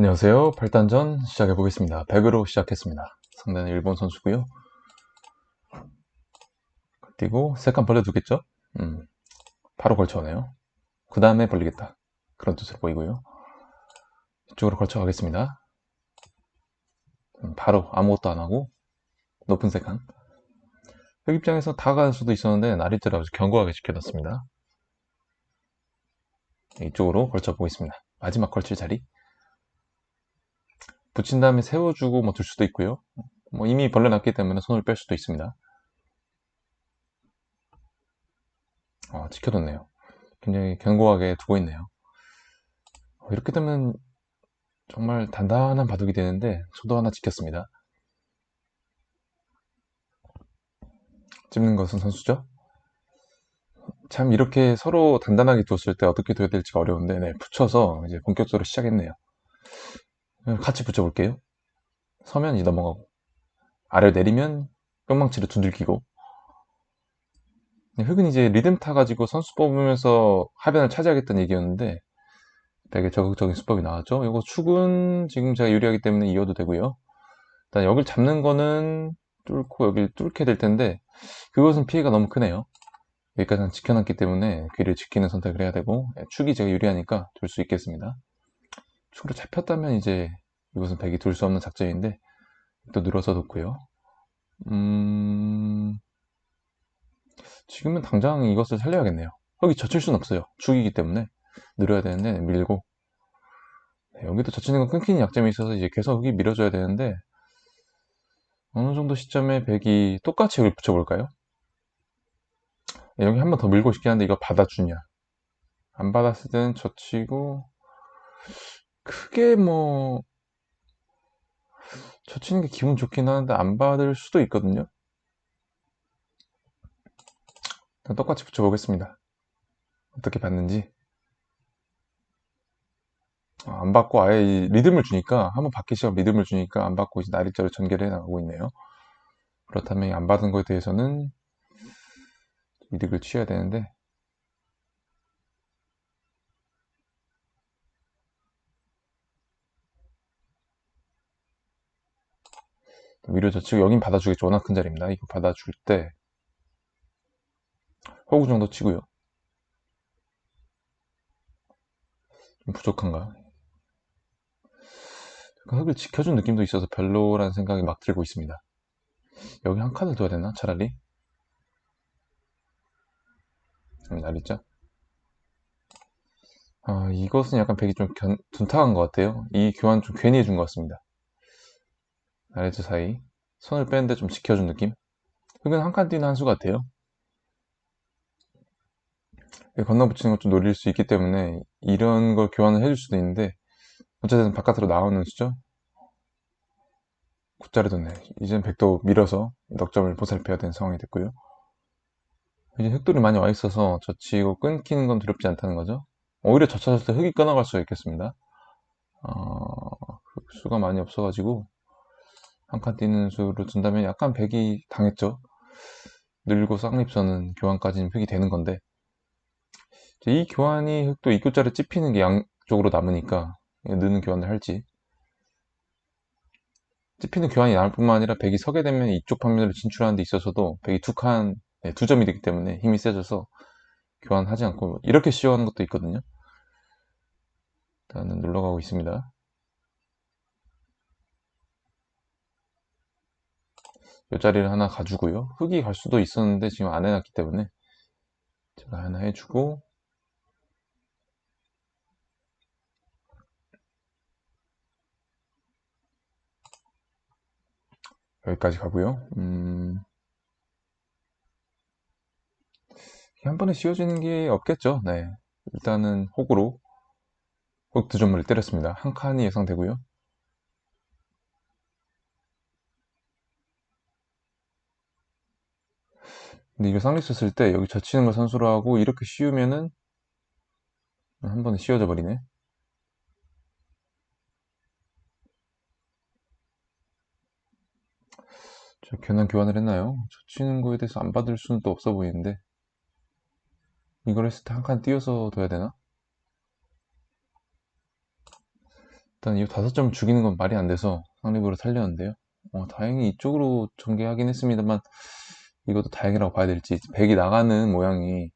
안녕하세요. 발단전 시작해 보겠습니다. 100으로 시작했습니다. 상대는 일본 선수고요. 그리고 세칸 벌려두겠죠? 음, 바로 걸쳐오네요. 그 다음에 벌리겠다. 그런 뜻으로 보이고요. 이쪽으로 걸쳐가겠습니다. 음, 바로 아무것도 안 하고 높은 세칸. 흑 입장에서 다갈 수도 있었는데 나리트를 아주 견고하게 지켜놨습니다. 이쪽으로 걸쳐 보겠습니다. 마지막 걸칠 자리. 붙인 다음에 세워주고 뭐 둘 수도 있고요. 뭐 이미 벌려놨기 때문에 손을 뺄 수도 있습니다. 어, 지켜뒀네요. 굉장히 견고하게 두고 있네요. 어, 이렇게 되면 정말 단단한 바둑이 되는데 저도 하나 지켰습니다. 찝는 것은 선수죠. 참 이렇게 서로 단단하게 두었을 때 어떻게 둬야 될지가 어려운데 네, 붙여서 이제 본격적으로 시작했네요. 같이 붙여볼게요. 서면 이 넘어가고 아래로 내리면 뿅망치를 두들기고 흙은 이제 리듬 타가지고 선수 뽑으면서 하변을 차지하겠다는 얘기였는데 되게 적극적인 수법이 나왔죠. 이거 축은 지금 제가 유리하기 때문에 이어도 되고요. 일단 여길 잡는 거는 뚫고 여길 뚫게 될 텐데 그것은 피해가 너무 크네요. 여기까지는 지켜놨기 때문에 귀를 지키는 선택을 해야 되고 축이 제가 유리하니까 둘 수 있겠습니다. 축으로 잡혔다면 이제 이것은 백이 둘 수 없는 작전인데 또 늘어서 놓고요. 음... 지금은 당장 이것을 살려야겠네요. 여기 젖힐 수는 없어요. 축이기 때문에 늘어야 되는데 밀고 네, 여기도 젖히는 건 끊기는 약점이 있어서 이제 계속 여기 밀어줘야 되는데 어느 정도 시점에 백이 똑같이 여기 붙여볼까요? 네, 여기 한 번 더 밀고 싶긴 한데 이거 받아주냐 안 받았을 때는 젖히고 크게 뭐 젖히는 게 기분 좋긴 하는데 안 받을 수도 있거든요. 똑같이 붙여보겠습니다. 어떻게 받는지. 아, 안 받고 아예 리듬을 주니까 한번 받기 시작 리듬을 주니까 안 받고 이제 나리자로 전개를 해 나가고 있네요. 그렇다면 안 받은 것에 대해서는 이득을 취해야 되는데 위로 젖히고 여긴 받아주겠죠. 워낙 큰 자리입니다. 이거 받아줄 때 호구 정도 치고요. 좀 부족한가? 흙을 지켜준 느낌도 있어서 별로라는 생각이 막 들고 있습니다. 여기 한 칸을 둬야 되나? 차라리? 날 있죠? 아, 이것은 약간 백이 좀 견, 둔탁한 것 같아요. 이 교환 좀 괜히 해준 것 같습니다 아래쪽 사이. 손을 빼는데 좀 지켜준 느낌? 흙은 한 칸 뛰는 한수 같아요. 건너붙이는 것 좀 노릴 수 있기 때문에 이런 걸 교환을 해줄 수도 있는데 어쨌든 바깥으로 나오는 수죠? 굿자리 뒀네. 이젠 백도 밀어서 넉점을 보살펴야 되는 상황이 됐고요. 이제 흙돌이 많이 와 있어서 젖히고 끊기는 건 두렵지 않다는 거죠? 오히려 젖혔을 때 흙이 끊어갈 수가 있겠습니다. 어, 수가 많이 없어가지고 한 칸 뛰는 수로 둔다면 약간 백이 당했죠. 늘고 쌍립선은 교환까지는 획이 되는 건데 이 교환이 또 입구자를 찝히는 게 양쪽으로 남으니까 느는 교환을 할지 찝히는 교환이 남을 뿐만 아니라 백이 서게 되면 이쪽 방면으로 진출하는 데 있어서도 백이 두 칸, 네, 두 점이 되기 때문에 힘이 세져서 교환하지 않고 이렇게 씌워하는 것도 있거든요. 일단은 눌러가고 있습니다. 이 자리를 하나 가지고요. 흙이 갈 수도 있었는데 지금 안 해놨기 때문에 제가 하나 해주고 여기까지 가고요. 음... 한 번에 씌워지는 게 없겠죠? 네. 일단은 혹으로 혹 두 점을 때렸습니다. 한 칸이 예상되고요 근데 이거 썼을 때 여기 젖히는 걸 선수로 하고 이렇게 씌우면은 한 번에 씌워져 버리네 저 괜한 교환을 했나요? 젖히는 거에 대해서 안 받을 수는 또 없어 보이는데 이걸 했을 때 한 칸 띄어서 둬야 되나? 일단 이 다섯 점 죽이는 건 말이 안 돼서 상립으로 살렸는데요. 어, 다행히 이쪽으로 전개하긴 했습니다만 이것도 다행이라고 봐야 될지 백이 나가는 모양이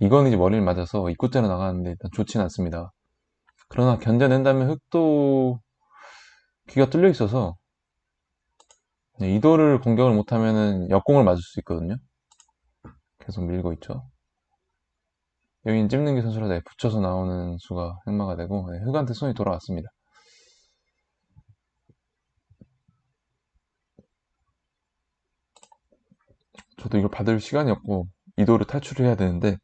이건 이제 머리를 맞아서 입구자로 나가는데 일단 좋진 않습니다. 그러나 견뎌낸다면 흑도 귀가 뚫려 있어서 네, 이도를 공격을 못하면은 역공을 맞을 수 있거든요. 계속 밀고 있죠. 여긴 찝는 게 선수라 네, 붙여서 나오는 수가 흑마가 되고 네, 흑한테 손이 돌아왔습니다. 저도 이걸 받을 시간이 없고 이도를 탈출을 해야 되는데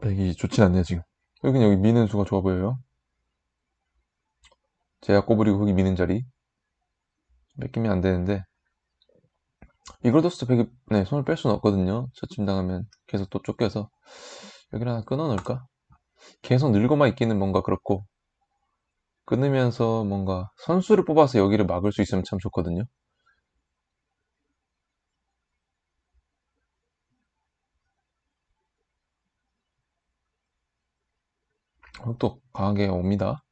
백이 좋진 않네요 지금. 여기는 여기 미는 수가 좋아 보여요. 제약 꼬부리고 흑이 미는 자리. 뺏기면 안 되는데. 때 백이 네, 손을 뺄 수는 없거든요. 저침 당하면 계속 또 쫓겨서. 여기를 하나 끊어 놓을까? 계속 늘고만 있기는 뭔가 그렇고 끊으면서 뭔가 선수를 뽑아서 여기를 막을 수 있으면 참 좋거든요 또 강하게 옵니다.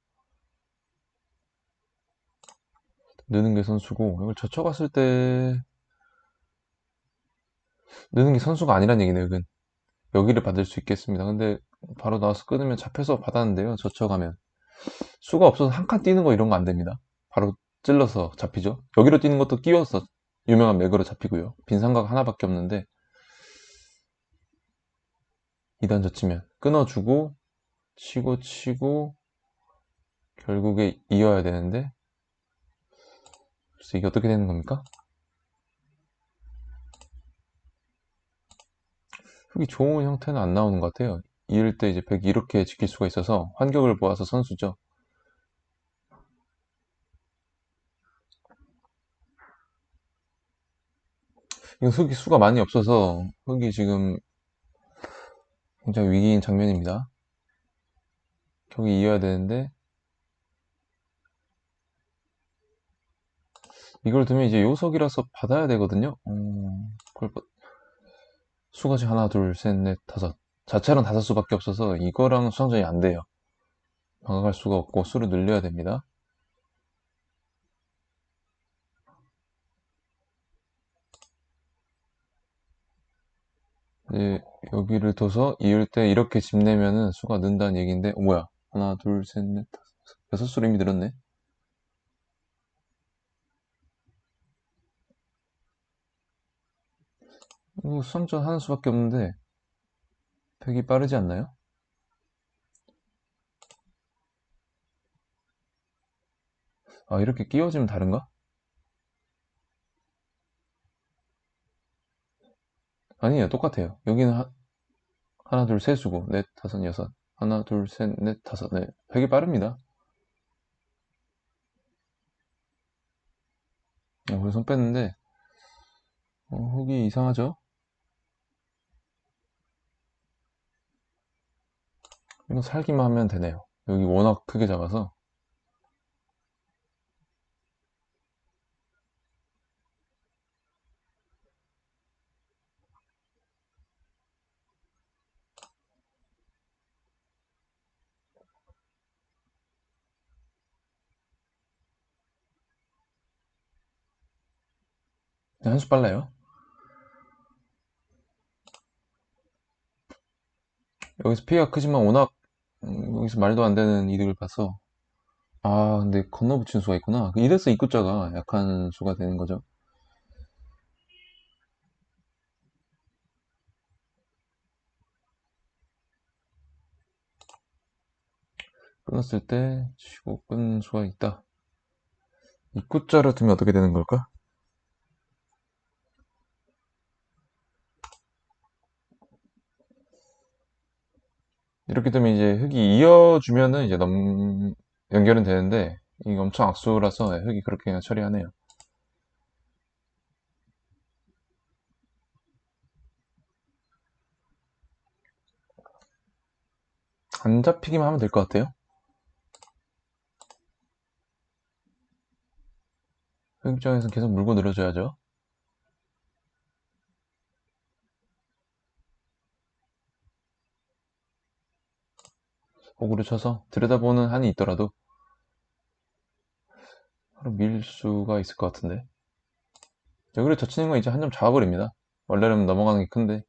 느는 게 선수고 이걸 젖혀갔을 때 느는 게 선수가 아니란 얘기네요. 이건 여기를 받을 수 있겠습니다. 근데 바로 나와서 끊으면 잡혀서 받았는데요. 젖혀가면 수가 없어서 한 칸 뛰는 거 이런 거 안 됩니다. 바로 찔러서 잡히죠. 여기로 뛰는 것도 끼워서 유명한 맥으로 잡히고요. 빈 삼각 하나밖에 없는데 2단 젖히면 끊어주고 치고 치고 결국에 이어야 되는데 그래서 이게 어떻게 되는 겁니까? 흙이 좋은 형태는 안 나오는 것 같아요. 이럴 때 이제 백이 이렇게 지킬 수가 있어서 환경을 보아서 선수죠. 이건 흙이 수가 많이 없어서 흙이 지금 굉장히 위기인 장면입니다. 저기 이어야 되는데. 이걸 두면 이제 요석이라서 받아야 되거든요. 음, 그걸 수가지 하나 둘 셋 넷 다섯. 자체는 다섯 수밖에 없어서 이거랑 수상전이 안 돼요. 방어갈 수가 없고 수를 늘려야 됩니다. 이제 여기를 둬서 이을 때 이렇게 집 내면은 수가 는다는 얘기인데 어, 뭐야 하나, 둘, 셋, 넷, 다섯, 여섯 수로 이미 늘었네. 이거 수상전 하는 수밖에 없는데 팩이 빠르지 않나요? 아 이렇게 끼워지면 다른가? 아니에요 똑같아요 여기는 하, 하나 둘 셋 수고 넷 다섯 여섯 하나, 둘, 셋, 넷, 다섯. 네. 되게 빠릅니다. 어, 손 뺐는데, 어, 흙이 이상하죠? 이거 살기만 하면 되네요. 여기 워낙 크게 잡아서. 한 수 빨라요. 여기서 피해가 크지만 워낙 음, 여기서 말도 안 되는 이득을 봐서 아 근데 건너붙인 수가 있구나 이래서 입구자가 약한 수가 되는 거죠 끊었을 때 치고 끊는 수가 있다 입구자를 두면 어떻게 되는 걸까? 이렇게 되면 이제 흙이 이어주면은 이제 넘 연결은 되는데 이게 엄청 악수라서 흙이 그렇게 그냥 처리하네요. 안 잡히기만 하면 될 것 같아요. 흙 입장에서 계속 물고 늘어줘야죠. 호구를 쳐서 들여다보는 한이 있더라도 바로 밀 수가 있을 것 같은데. 여기를 젖히는 건 이제 한 점 잡아버립니다. 원래는 넘어가는 게 큰데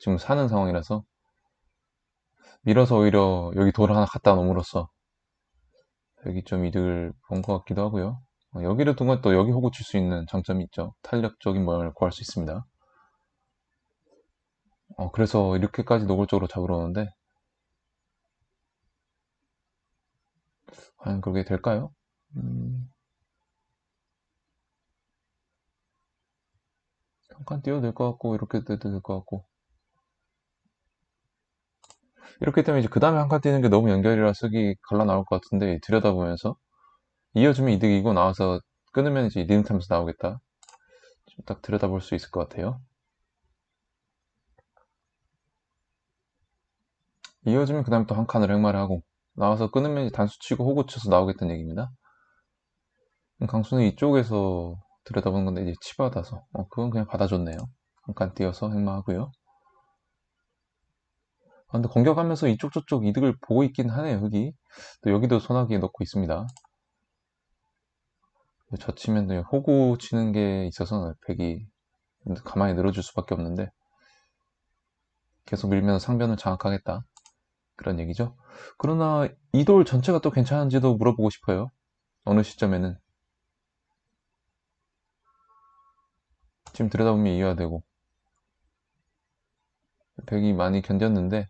지금 사는 상황이라서 밀어서 오히려 여기 돌 하나 갖다 놓음으로써 여기 좀 이득을 본 것 같기도 하고요. 어, 여기를 둔건또 여기 호구 칠 수 있는 장점이 있죠. 탄력적인 모양을 구할 수 있습니다. 어, 그래서 이렇게까지 노골적으로 잡으러 오는데 과연 그렇게 될까요? 음... 잠깐 띄워도 될 것 같고 이렇게 띄워도 될 것 같고. 이렇게 되면 이제 그 다음에 한칸 띄는 게 너무 연결이라 쓰기 갈라 나올 것 같은데 들여다보면서. 이어주면 이득이고 나와서 끊으면 이제 리듬 타면서 나오겠다. 좀 딱 들여다볼 수 있을 것 같아요. 이어지면 그 다음에 또 한 칸을 행마를 하고 나와서 끊으면 이제 단수 치고 호구 쳐서 나오겠다는 얘기입니다. 강수는 이쪽에서 들여다보는 건데 이제 치받아서. 어, 그건 그냥 받아줬네요. 한칸 띄어서 행마하고요. 아, 근데 공격하면서 이쪽 저쪽 이득을 보고 있긴 하네요 흙이. 또 여기도 소나기에 넣고 있습니다. 젖히면 호구 치는 게 있어서 백이 가만히 늘어줄 수밖에 없는데 계속 밀면서 상변을 장악하겠다 그런 얘기죠. 그러나 이 돌 전체가 또 괜찮은지도 물어보고 싶어요. 어느 시점에는. 지금 들여다보면 이해가 되고. 백이 많이 견뎠는데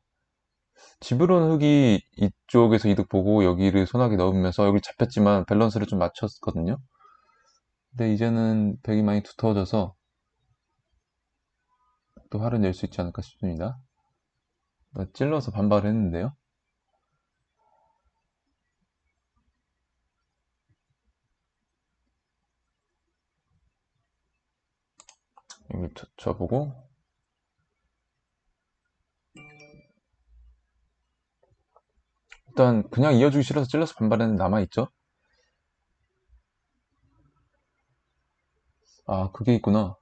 집으로는 흙이 이쪽에서 이득 보고 여기를 소나기 넣으면서 여기 잡혔지만 밸런스를 좀 맞췄거든요. 근데 이제는 백이 많이 두터워져서 또 화를 낼수 있지 않을까 싶습니다 찔러서 반발을 했는데요? 여기 쳐보고? 일단 그냥 이어주기 싫어서 찔러서 반발했는데 남아있죠? 아 그게 있구나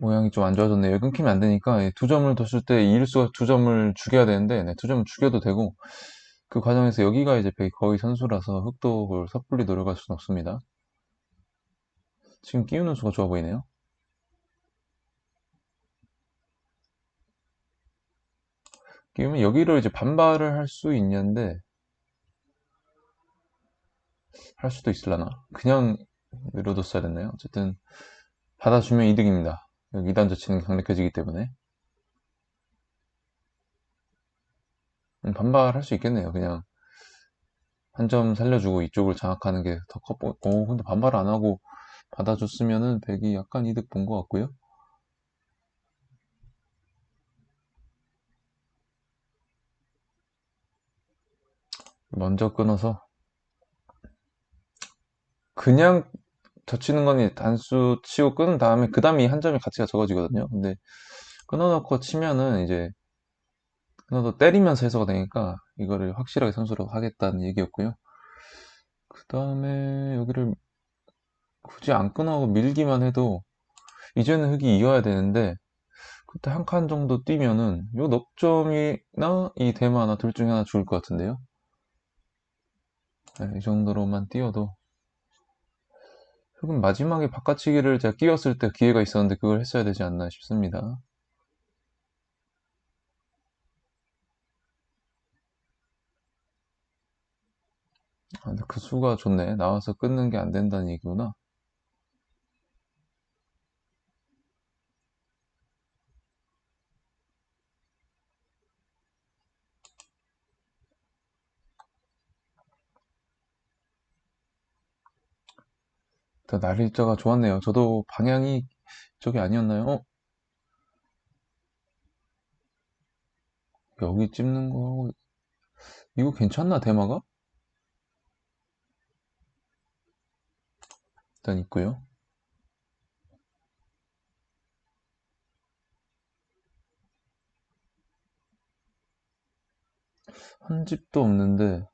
모양이 좀 안 좋아졌네요. 끊기면 안 되니까 두 점을 뒀을 때 이일수가 두 점을 죽여야 되는데 네, 두 점을 죽여도 되고 그 과정에서 여기가 이제 거의 선수라서 흑독을 섣불리 노려갈 수는 없습니다. 지금 끼우는 수가 좋아 보이네요. 끼우면 여기를 이제 반발을 할 수 있는데 할 수도 있을라나? 그냥 밀어뒀어야 됐나요. 어쨌든 받아주면 이득입니다 여기 2단 저치는 강력해지기 때문에. 음, 반발할 수 있겠네요. 그냥 한 점 살려주고 이쪽을 장악하는 게 더 커 보고. 어, 근데 반발 안 하고 받아줬으면은 백이 약간 이득 본 것 같고요. 먼저 끊어서 그냥 젖히는 거니 단수 치고 끊은 다음에 그 다음에 한 점의 가치가 적어지거든요. 근데 끊어놓고 치면은 이제 끊어도 때리면서 해소가 되니까 이거를 확실하게 선수로 하겠다는 얘기였고요. 그 다음에 여기를 굳이 안 끊어고 밀기만 해도 이제는 흙이 이어야 되는데 그때 한 칸 정도 뛰면은 요 넉점이나 이 대마나 둘 중에 하나 죽을 것 같은데요. 네, 이 정도로만 뛰어도 흙은 마지막에 바깥치기를 제가 끼웠을 때 기회가 있었는데 그걸 했어야 되지 않나 싶습니다. 아, 근데 그 수가 좋네. 나와서 끊는 게 안 된다는 얘기구나 날일자가 좋았네요. 저도 방향이 저기 아니었나요? 어? 여기 찝는 거 이거 괜찮나 대마가? 일단 있고요. 한 집도 없는데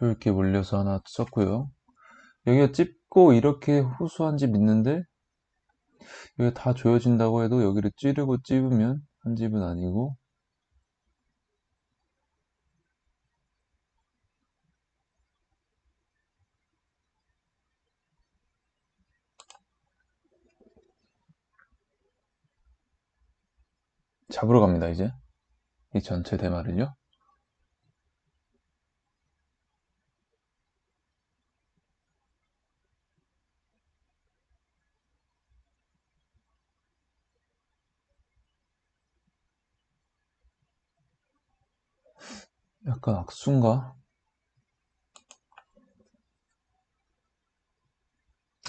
이렇게 몰려서 하나 썼고요. 여기가 찝고 이렇게 호수한 집 있는데 여기 다 조여진다고 해도 여기를 찌르고 찝으면 한 집은 아니고 잡으러 갑니다 이제 이 전체 대마를요 약간 악순가?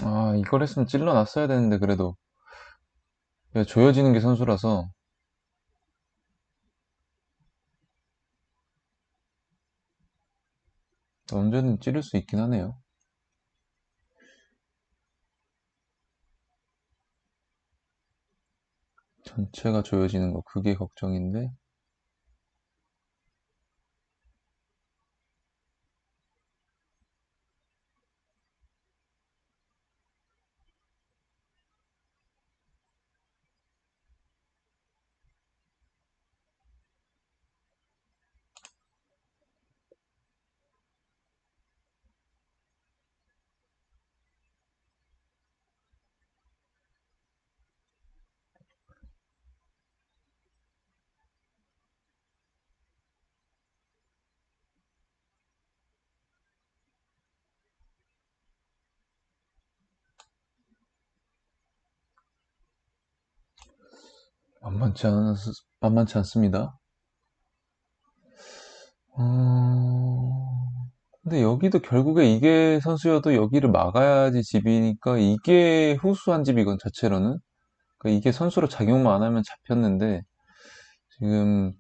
아 이걸 했으면 찔러놨어야 되는데 그래도. 조여지는 게 선수라서. 언제든 찌를 수 있긴 하네요. 전체가 조여지는 거 그게 걱정인데 만만치, 않, 만만치 않습니다. 어... 근데 여기도 결국에 이게 선수여도 여기를 막아야지 집이니까 이게 후수한 집이건 자체로는 그러니까 이게 선수로 작용만 안 하면 잡혔는데 지금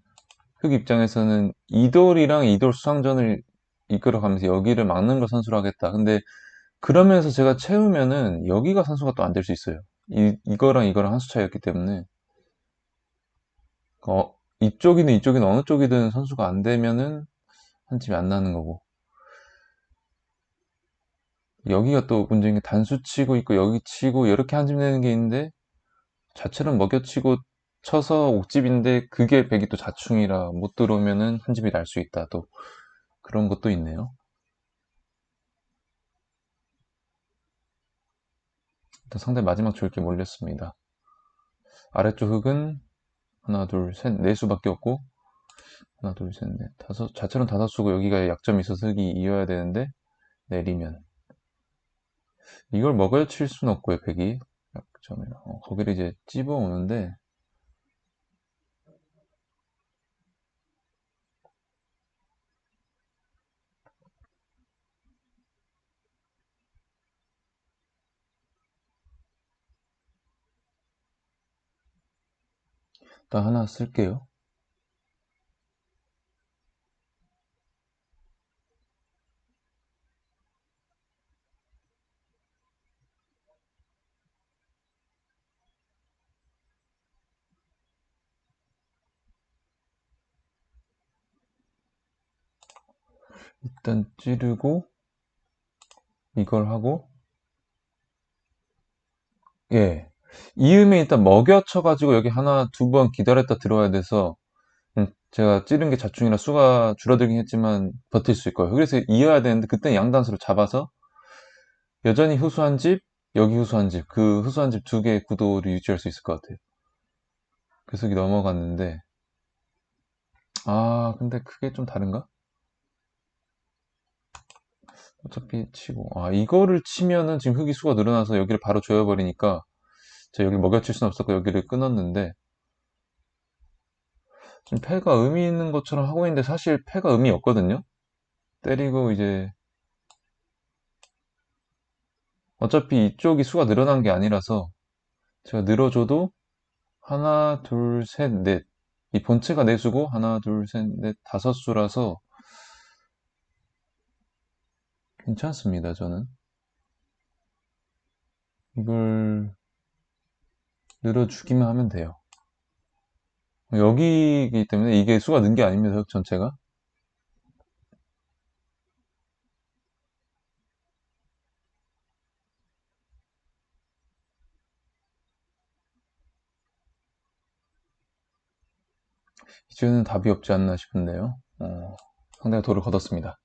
흑 입장에서는 이돌이랑 이돌 수상전을 이끌어가면서 여기를 막는 걸 선수로 하겠다. 근데 그러면서 제가 채우면은 여기가 선수가 또 안 될 수 있어요. 이, 이거랑 이거랑 한 수 차이였기 때문에 어, 이쪽이든 이쪽이든 어느 쪽이든 선수가 안 되면은 한 집이 안 나는 거고. 여기가 또 문제인 게 단수 치고 있고 여기 치고 이렇게 한 집 내는 게 있는데 자체는 먹여치고 쳐서 옥집인데 그게 백이 또 자충이라 못 들어오면은 한 집이 날 수 있다 또 그런 것도 있네요. 상대 마지막 줄게 몰렸습니다. 아래쪽 흙은 하나 둘셋네 수밖에 없고. 하나 둘셋넷 다섯. 자체는 다섯 수고 여기가 약점이 있어서 흙이 이어야 되는데 내리면. 이걸 먹어야 칠 수는 없고요 백이. 약점이라. 어, 거기를 이제 찝어 오는데 일단 하나 쓸게요. 일단 찌르고 이걸 하고 예 이음에 일단 먹여쳐 가지고 여기 하나 두 번 기다렸다 들어와야 돼서 음, 제가 찌른 게 자충이라 수가 줄어들긴 했지만 버틸 수 있고요. 그래서 이어야 되는데 그때 양단수로 잡아서 여전히 후수한 집 여기 후수한 집 그 후수한 집 두 개의 구도를 유지할 수 있을 것 같아요. 그래서 여기 넘어갔는데 아 근데 그게 좀 다른가? 어차피 치고. 아 이거를 치면은 지금 흙이 수가 늘어나서 여기를 바로 조여버리니까 제가 여기 먹여칠 수는 없었고 여기를 끊었는데 지금 패가 의미 있는 것처럼 하고 있는데 사실 패가 의미 없거든요? 때리고 이제 어차피 이쪽이 수가 늘어난 게 아니라서 제가 늘어줘도 하나 둘 셋 넷. 이 본체가 네 수고 하나 둘 셋 넷 다섯 수라서 괜찮습니다 저는. 이걸 늘어주기만 하면 돼요. 여기기 때문에 이게 수가 는 게 아닙니다. 역 전체가. 이제는 답이 없지 않나 싶은데요. 어, 상대가 돌을 걷었습니다.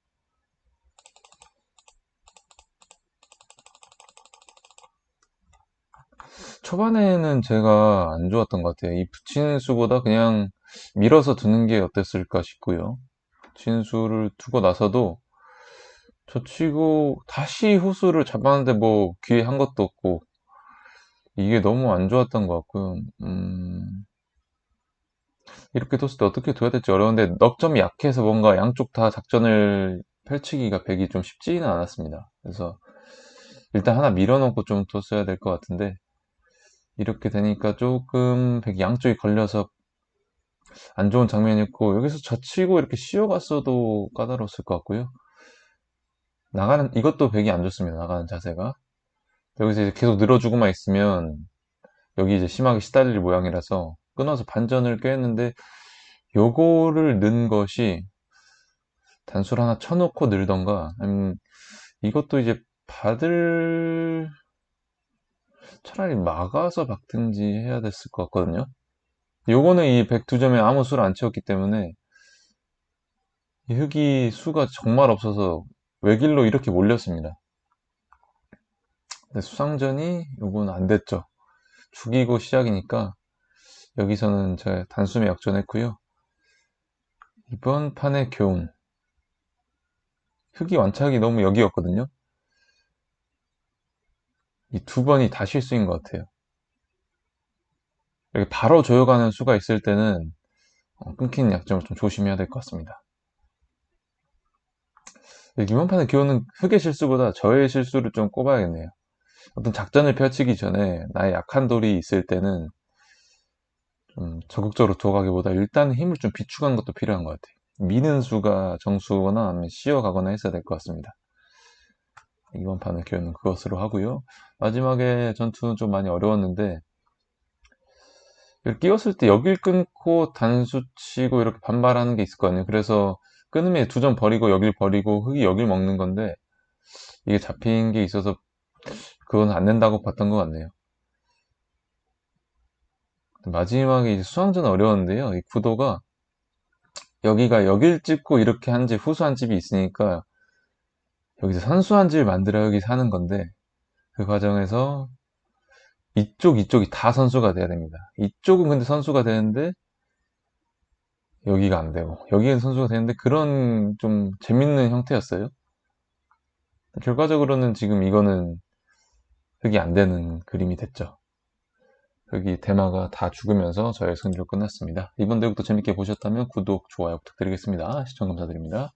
초반에는 제가 안 좋았던 것 같아요. 이 붙이는 수보다 그냥 밀어서 두는 게 어땠을까 싶고요. 붙이는 수를 두고 나서도 저 치고 다시 호수를 잡았는데 뭐 기회 한 것도 없고 이게 너무 안 좋았던 것 같고요. 음, 이렇게 뒀을 때 어떻게 둬야 될지 어려운데 넉점이 약해서 뭔가 양쪽 다 작전을 펼치기가 백이 좀 쉽지는 않았습니다. 그래서 일단 하나 밀어놓고 좀 뒀어야 될 것 같은데 이렇게 되니까 조금 양쪽이 걸려서 안 좋은 장면이었고 여기서 젖히고 이렇게 씌워갔어도 까다로웠을 것 같고요. 나가는 이것도 백이 안 좋습니다. 나가는 자세가 여기서 이제 계속 늘어주고만 있으면 여기 이제 심하게 시달릴 모양이라서 끊어서 반전을 꾀했는데 요거를 넣은 것이 단수를 하나 쳐놓고 늘던가 아니면 이것도 이제 받을 차라리 막아서 박든지 해야 됐을 것 같거든요. 요거는 이 102점에 아무 수를 안 채웠기 때문에 이 흙이 수가 정말 없어서 외길로 이렇게 몰렸습니다. 근데 수상전이 요거는 안 됐죠. 죽이고 시작이니까 여기서는 제가 단숨에 역전했고요. 이번 판의 교훈 흙이 완착이 너무 여기였거든요. 이 두 번이 다 실수인 것 같아요. 이렇게 바로 조여가는 수가 있을 때는 어, 끊기는 약점을 좀 조심해야 될 것 같습니다. 이번 판의 교훈은 흙의 실수보다 저의 실수를 좀 꼽아야겠네요. 어떤 작전을 펼치기 전에 나의 약한 돌이 있을 때는 좀 적극적으로 들어가기보다 일단 힘을 좀 비축하는 것도 필요한 것 같아요. 미는 수가 정수거나 아니면 씌어가거나 했어야 될 것 같습니다. 이번 판의 교훈은 그것으로 하고요. 마지막에 전투는 좀 많이 어려웠는데 끼웠을 때 여길 끊고 단수 치고 이렇게 반발하는 게 있을 거 아니에요. 그래서 끊으면 두 점 버리고 여길 버리고 흙이 여길 먹는 건데 이게 잡힌 게 있어서 그건 안 된다고 봤던 것 같네요. 마지막에 수상전 어려웠는데요. 이 구도가 여기가 여길 찍고 이렇게 한 집, 후수한 집이 있으니까 여기서 선수한 집을 만들어 여기 사는 건데 그 과정에서 이쪽 이쪽이 다 선수가 돼야 됩니다. 이쪽은 근데 선수가 되는데 여기가 안 되고 여기는 선수가 되는데 그런 좀 재밌는 형태였어요. 결과적으로는 지금 이거는 흙이 안 되는 그림이 됐죠. 여기 대마가 다 죽으면서 저의 승리로 끝났습니다. 이번 대국도 재밌게 보셨다면 구독, 좋아요 부탁드리겠습니다. 시청 감사드립니다.